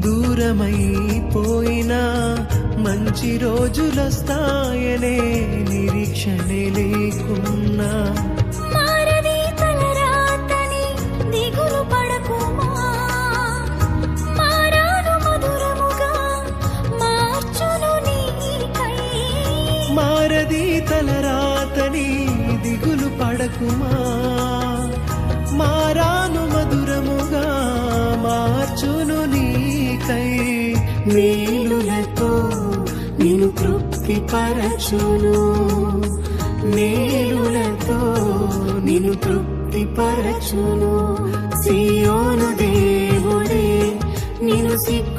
దూరమైపోయినా మంచి రోజులొస్తాయనే నిరీక్షణే లేకున్నా. మారది తలరాతని దిగులు పడకుమా? మార్చును నీకై మేలులతో నిన్ను తృప్తి పరచును. మేలులతో నిన్ను తృప్తి పరచును. సియోను దేవుడే నిన్ను సిగ్గుప